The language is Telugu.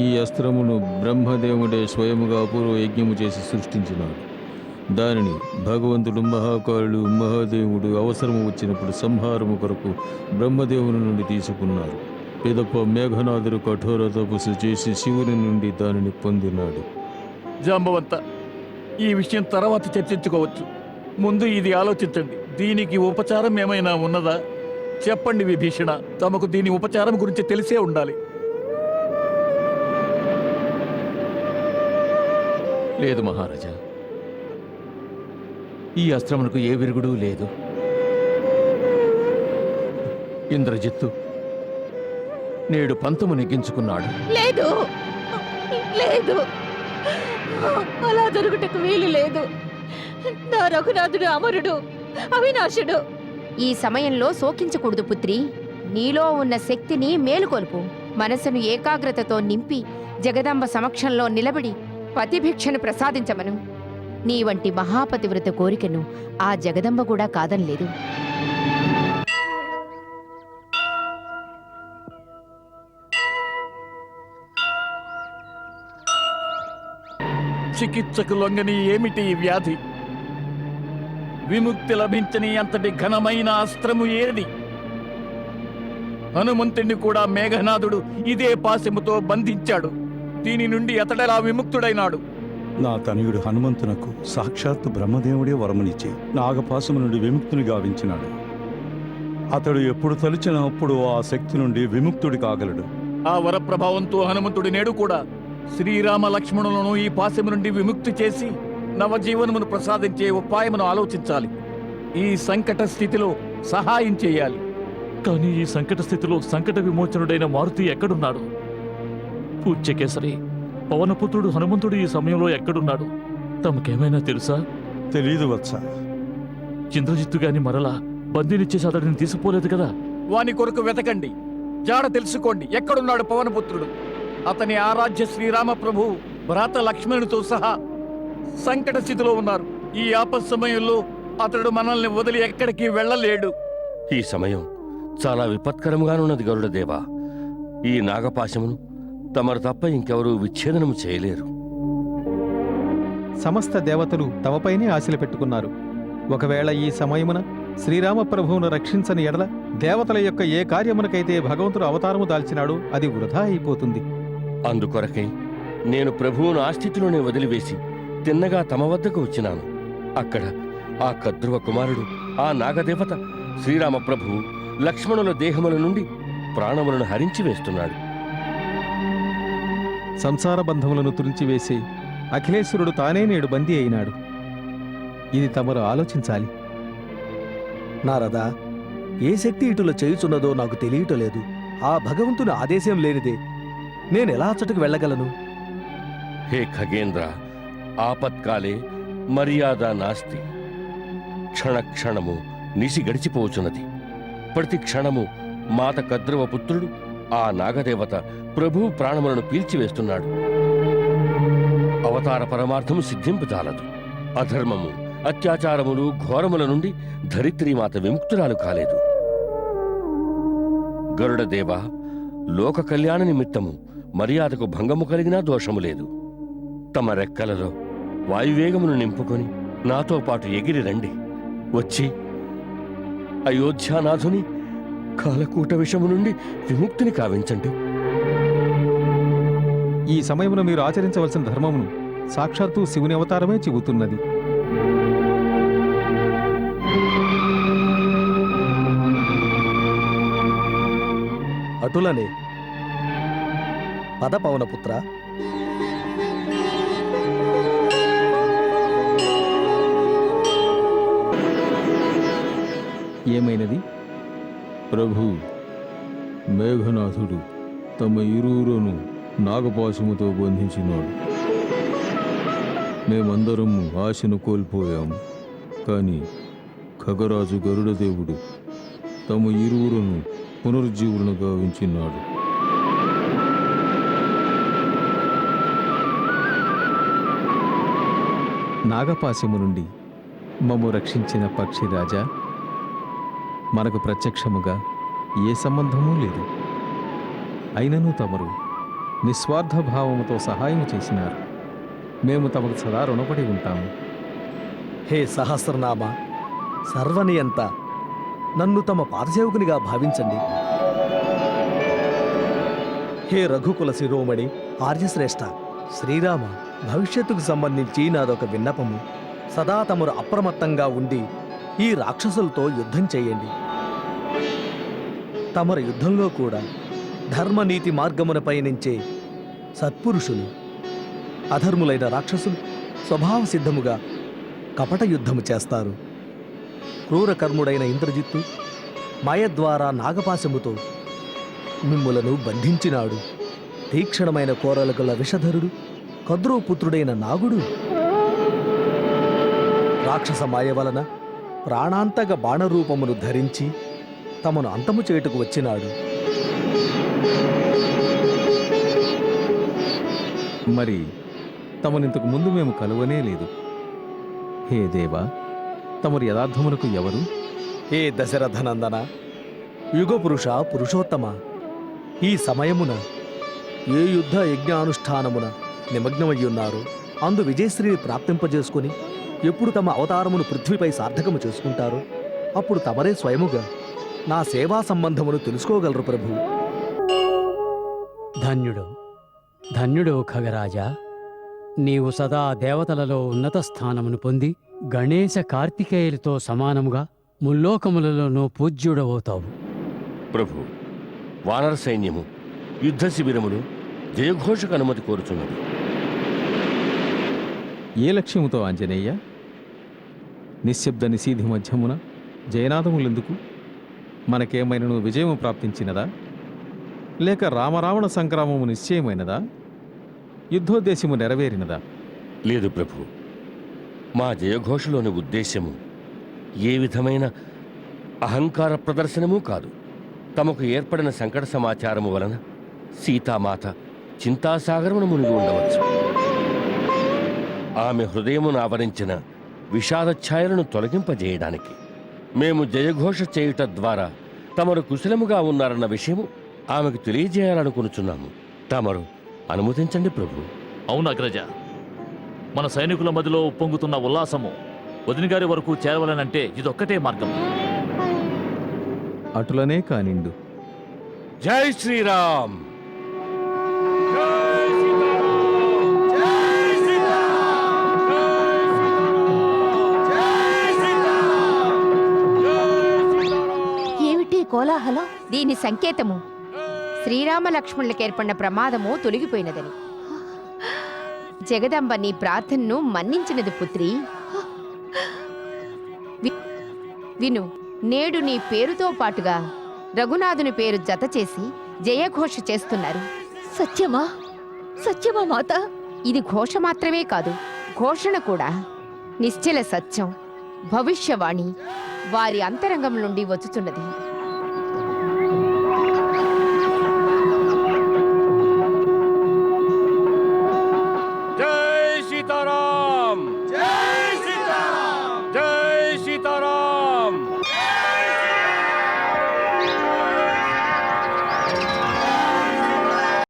ఈ అస్త్రమును బ్రహ్మదేవుడే స్వయముగా అపూర్వ యజ్ఞము చేసి సృష్టించినాడు. దానిని భగవంతుడు మహాకారుడు మహాదేవుడు అవసరము వచ్చినప్పుడు సంహారము కొరకు బ్రహ్మదేవుని నుండి తీసుకున్నారు. పిదప మేఘనాథుడు కఠోర తపస్సు చేసి శివుని నుండి దానిని పొందినాడు. జాంబవంత ఈ విషయం తర్వాత చర్చించుకోవచ్చు. ముందు ఇది ఆలోచించండి. దీనికి ఉపచారం ఏమైనా ఉన్నదా? చెప్పండి విభీషణ. తమకు దీని ఉపచారం గురించి తెలిసే ఉండాలి. లేదు మహారాజా. ఈ అస్త్రమునకు ఏ విరుగుడు లేదు. ఇంద్రజిత్తు నేడు పంతము నెగ్గించుకున్నాడు. లేదు. లేదు. అలా జరుగుటకు వీలు లేదు. నా రఘునాథుడు అమరుడు అవినాశుడు. ఈ సమయంలో శోకించకూడదు పుత్రి. నీలో ఉన్న శక్తిని మేలుకొల్పు. మనసును ఏకాగ్రతతో నింపి జగదంబ సమక్షంలో నిలబడి పతిభిక్షను ప్రసాదించమను. నీ వంటి మహాపతివ్రత కోరికను ఆ జగదంబ కూడా కాదనలేదు. చికిత్సకు లొంగని ఏమిటి ఈ వ్యాధి? విముక్తి లభించని అంతటి ఘనమైన అస్త్రము ఏది? హనుమంతుణ్ణి కూడా మేఘనాథుడు ఇదే పాశముతో బంధించాడు. దీని నుండి అతడెలా విముక్తుడైనాడు. నా తనయుడు హనుమంతునకు సాక్షాత్తు బ్రహ్మదేవుడే వరమునిచ్చి నాగపాశము నుండి విముక్తుని గావించినాడు. అతడు ఎప్పుడు తలిచిన అప్పుడు ఆ శక్తి నుండి విముక్తుడి కాగలడు. ఆ వరప్రభావంతో హనుమంతుడి నేడు కూడా శ్రీరామ లక్ష్మణులను ఈ పాశము నుండి విముక్తి చేసి నవజీవనమును ప్రసాదించే ఉపాయమును ఆలోచించాలి. ఈ సంకట స్థితిలో సహాయం చేయాలి. కానీ ఈ సంకట స్థితిలో సంకట విమోచనుడైన మారుతి ఎక్కడున్నాడు? పూజ్యకేసరి పవనపుత్రుడు హనుమంతుడు ఈ సమయంలో ఎక్కడున్నాడు? తమకేమైనా తెలుసా? తెలీదు వత్స. ఇంద్రజిత్తు గాని మరలా బందీనిచ్చేసి అతడిని తీసిపోలేదు కదా? వాని కొరకు వెతకండి. జాడ తెలుసుకోండి ఎక్కడున్నాడు పవనపుత్రుడు? అతని ఆరాధ్య శ్రీరామ ప్రభు భ్రాత లక్ష్మణుడితో సహా సంకట స్థితిలో ఉన్నారు. ఈ ఆపత్ సమయంలో అతడు మనల్ని వదిలి ఎక్కడికి వెళ్ళలేడు. ఈ సమయం చాలా విపత్కరంగానున్నది గరుడదేవా. ఈ నాగపాశమును తమరు తప్ప ఇంకెవరూ విచ్ఛేదనము చేయలేరు. సమస్త దేవతలు తమపైనే ఆశలు పెట్టుకున్నారు. ఒకవేళ ఈ సమయమున శ్రీరామప్రభువును రక్షించని ఎడల దేవతల యొక్క ఏ కార్యమునకైతే భగవంతుడు అవతారము దాల్చినాడో అది వృధా అయిపోతుంది. అందుకొరకై నేను ప్రభువును ఆ స్థితిలోనే వదిలివేసి తిన్నగా తమ వద్దకు వచ్చినాను. అక్కడ ఆ కద్రువ కుమారుడు ఆ నాగదేవత శ్రీరామ ప్రభువు లక్ష్మణుల దేహముల నుండి ప్రాణములను హరించి వేస్తున్నాడు. సంసార బంధములను తురించివేసి అఖిలేశ్వరుడు తానే నేడు బందీ అయినాడు. ఇది తమరు ఆలోచించాలి. నారదా ఏ శక్తి ఇటులో చేయుచున్నదో నాకు తెలియటలేదు ఆ భగవంతుని ఆదేశం లేనిదే నేనెలా అచ్చటకు వెళ్ళగలను? హే ఖగేంద్ర ఆపత్కాలే మర్యాద నాస్తి. క్షణక్షణము నిసి గడిచిపోచున్నది. ప్రతి క్షణము మాత కద్రవ పుత్రుడు ఆ నాగదేవత ప్రభు ప్రాణములను పీల్చివేస్తున్నాడు. అవతార పరమార్థము సిద్ధింపు చాలదు. అధర్మము అత్యాచారములు ఘోరముల నుండి ధరిత్రీమాత విముక్తురాలు కాలేదు. గరుడదేవ లోక కళ్యాణ నిమిత్తము మర్యాదకు భంగము కలిగినా దోషము లేదు. తమ రెక్కలలో వాయువేగమును నింపుకొని నాతో పాటు ఎగిరి రండి. వచ్చి అయోధ్యానాథుని కాలకూట విషము నుండి విముక్తిని కావించండి. ఈ సమయమున మీరు ఆచరించవలసిన ధర్మమును సాక్షాత్తు శివుని అవతారమే చెబుతున్నది. అటులనే పద పవనపుత్ర ఏమైనది? ప్రభు మేఘనాథుడు తమ ఇరువురును నాగపాశముతో బంధించినాడు. మేమందరము ఆశను కోల్పోయాము. కానీ ఖగరాజు గరుడదేవుడు తమ ఇరువురును పునరుజ్జీవులను గావించినాడు. నాగపాశము నుండి మమ్ము రక్షించిన పక్షి రాజా మనకు ప్రత్యక్షముగా ఏ సంబంధమూ లేదు. అయినను తమరు నిస్వార్థ భావముతో సహాయం చేసినారు. మేము తమకు సదా రుణపడి ఉంటాము. హే సహస్రనామ సర్వనియంత నన్ను తమ పాదసేవకునిగా భావించండి. హే రఘుకుల శిరోమణి ఆర్యశ్రేష్ఠ శ్రీరామ భవిష్యత్తుకు సంబంధించి నాదొక విన్నపము. సదా తమరు అప్రమత్తంగా ఉండి ఈ రాక్షసులతో యుద్ధం చేయండి. తమరు యుద్ధంలో కూడా ధర్మనీతి మార్గమున పయనించే సత్పురుషులు అధర్ములైన రాక్షసులు స్వభావ సిద్ధముగా కపట యుద్ధము చేస్తారు. క్రూరకర్ముడైన ఇంద్రజిత్తు మాయ ద్వారా నాగపాశముతో మిమ్ములను బంధించినాడు. తీక్షణమైన కోరలు గల విషధరుడు కద్రోపుత్రుడైన నాగుడు. రాక్షస మాయ వలన ప్రాణాంతక బాణరూపమును ధరించి తమను అంతము చేయుటకు వచ్చినాడు. మరి తమనింతకు ముందు మేము కలువనే లేదు. హే దేవా తమరు యథార్థమునకు ఎవరు? ఏ దశరథనందన యుగపురుష పురుషోత్తమ ఈ సమయమున ఏ యుద్ధ యజ్ఞానుష్ఠానమున నిమగ్నమయ్యున్నారు? అందు విజయశ్రీని ప్రాప్తింపజేసుకుని ఎప్పుడు తమ అవతారమును పృథ్వీపై సార్థకము చేసుకుంటారో అప్పుడు తమరే స్వయముగా నా సేవా సంబంధమును తెలుసుకోగలరు ప్రభు. ధన్యుడు ధన్యుడు ఖగరాజా. నీవు సదా దేవతలలో ఉన్నత స్థానమును పొంది గణేశ కార్తికేయులతో సమానముగా ముల్లోకములలోనూ పూజ్యుడవుతావు. ప్రభు వానర సైన్యము యుద్ధ శిబిరములు జయఘోషకు అనుమతి కోరుచున్నది. ఏ లక్ష్యముతో ఆంజనేయ? నిశ్శబ్ద నిశీధి మధ్యమున జయనాథములెందుకు మనకేమైనను విజయము ప్రాప్తించినదా? లేక రామరావణ సంగ్రామము నిశ్చయమైనదా? యుద్ధోద్దేశము నెరవేరినదా? లేదు ప్రభు. మా జయఘోషలోని ఉద్దేశ్యము ఏ విధమైన అహంకార ప్రదర్శనము కాదు. తమకు ఏర్పడిన సంకట సమాచారము వలన సీతామాత చింతాసాగరమును మునిగి ఉండవచ్చు. ఆమె హృదయమును ఆవరించిన విషాద ఛాయలను తొలగింపజేయడానికి. మేము జయఘోష చేయుట ద్వారా తమరు కుశలముగా ఉన్నారన్న విషయము ఆమెకు తెలియజేయాలనుకునుచున్నాము. తమరు అనుమతించండి ప్రభు. అవును అగ్రజ. మన సైనికుల మధ్యలో ఉప్పొంగుతున్న ఉల్లాసము వదిన గారి వరకు చేరవలనంటే ఇదొక్కటే మార్గం. అటులనే కానిండు. జై శ్రీరామ్! కోలాహలం దీని సంకేతము. శ్రీరామ లక్ష్మణులకు ఏర్పడిన ప్రమాదము తొలగిపోయినదని. జగదంబ నీ ప్రార్థనను మన్నించినది పుత్రి. విను నేడు నీ పేరుతో పాటుగా రఘునాథుని పేరు జత చేసి జయఘోష చేస్తున్నారు. సత్యమా? సత్యమా మాత? ఇది ఘోష మాత్రమే కాదు ఘోషణ కూడా. నిశ్చల సత్యం భవిష్యవాణి వారి అంతరంగం నుండి వచ్చుచున్నది.